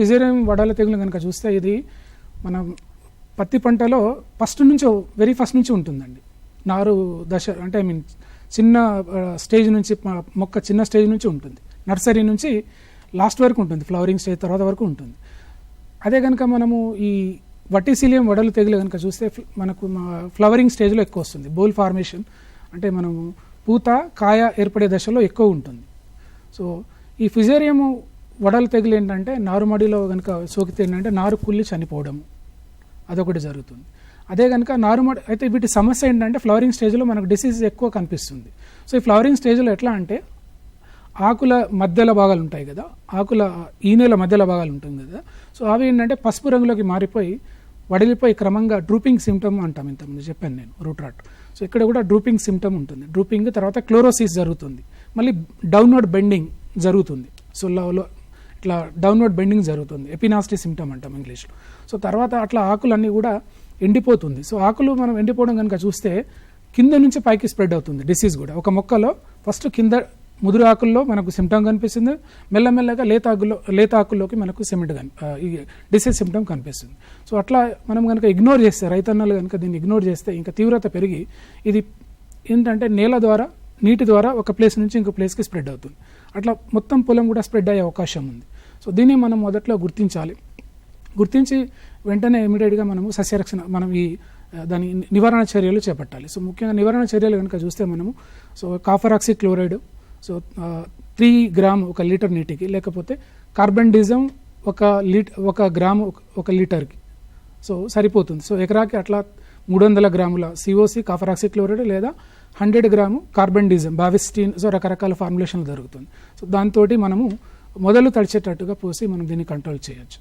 Fusarium Wadala తెగులు కనుక చూస్తే ఇది మనం పత్తి పంటలో ఫస్ట్ నుంచి వెరీ ఫస్ట్ నుంచి ఉంటుందండి. నారు దశ అంటే ఐ మీన్ చిన్న స్టేజ్ నుంచి మొక్క చిన్న స్టేజ్ నుంచి ఉంటుంది. నర్సరీ నుంచి లాస్ట్ వరకు ఉంటుంది ఫ్లవరింగ్ స్టేజ్ తర్వాత వరకు ఉంటుంది. అదే కనుక మనము ఈ వటిసిలియం వడలు తెగులు కనుక చూస్తే మనకు ఫ్లవరింగ్ స్టేజ్లో ఎక్కువ వస్తుంది. బోల్ ఫార్మేషన్ అంటే మనము పూత కాయ ఏర్పడే దశలో ఎక్కువ ఉంటుంది. సో ఈ ఫిజేరియము వడల తెగులు ఏంటంటే నారుమడిలో కనుక సోకితే ఏంటంటే నారు కుళ్ళి చనిపోవడం. అదొకటి జరుగుతుంది. అదే కనుక నారుమడి అయితే వీటి సమస్య ఏంటంటే ఫ్లవరింగ్ స్టేజ్లో మనకు డిసీజ్ ఎక్కువ కనిపిస్తుంది. సో ఈ ఫ్లవరింగ్ స్టేజ్లో ఎట్లా అంటే ఆకుల మధ్యలో భాగాలు ఉంటాయి కదా ఆకుల ఈనెల మధ్యలో భాగాలు ఉంటుంది కదా సో అవి ఏంటంటే పసుపు రంగులోకి మారిపోయి వడిలిపోయి క్రమంగా డ్రూపింగ్ సిమ్టమ్ అంటాం ఇంతకుముందు చెప్పాను నేను రూట్ రాట్ సో ఇక్కడ కూడా డ్రూపింగ్ సిమ్టమ్ ఉంటుంది. డ్రూపింగ్ తర్వాత క్లోరోసిస్ జరుగుతుంది. మళ్ళీ డౌన్వర్డ్ బెండింగ్ జరుగుతుంది. సో లో- ఇట్లా డౌన్వర్డ్ బెండింగ్ జరుగుతుంది. ఎపినాస్టీ సిమ్టమ్ అంటాం ఇంగ్లీష్లో. సో తర్వాత అట్లా ఆకులన్నీ కూడా ఎండిపోతుంది. సో ఆకులు మనం ఎండిపోవడం కనుక చూస్తే కింద నుంచి పైకి స్ప్రెడ్ అవుతుంది డిసీజ్ కూడా. ఒక మొక్కలో ఫస్ట్ కింద ముదురు ఆకుల్లో మనకు సిమ్టమ్ కనిపిస్తుంది. మెల్లమెల్లగా లేత ఆకుల్లో లేత ఆకుల్లోకి మనకు సిమెంట్ ఈ డిసీజ్ సిమ్టమ్ కనిపిస్తుంది. సో అట్లా మనం కనుక ఇగ్నోర్ చేస్తే రైతన్నలు కనుక దీన్ని ఇగ్నోర్ చేస్తే ఇంకా తీవ్రత పెరిగి ఇది ఏంటంటే నేల ద్వారా నీటి ద్వారా ఒక ప్లేస్ నుంచి ఇంకో ప్లేస్కి స్ప్రెడ్ అవుతుంది. అట్లా మొత్తం పొలం కూడా స్ప్రెడ్ అయ్యే అవకాశం ఉంది. సో దీన్ని మనం మొదట్లో గుర్తించాలి. గుర్తించి వెంటనే ఇమీడియట్గా మనము సస్యరక్షణ మనం ఈ దాని నివారణ చర్యలు చేపట్టాలి. సో ముఖ్యంగా నివారణ చర్యలు కనుక చూస్తే మనము so copper oxychloride so three gram ఒక లీటర్ నీటికి లేకపోతే కార్బన్ డిజం ఒక లీట ఒక గ్రాము ఒక- లీటర్కి. సో సరిపోతుంది. సో ఎకరాకి అట్లా మూడు వందల గ్రాముల సిఓసి కాఫరాక్సి క్లోరైడ్ లేదా hundred gram carbendazim Bavistin so రకరకాల ఫార్ములేషన్లు దొరుకుతుంది. సో దాంతో మనము మొదలు తడిచేటట్టుగా పోసి మనం దీన్ని కంట్రోల్ చేయొచ్చు.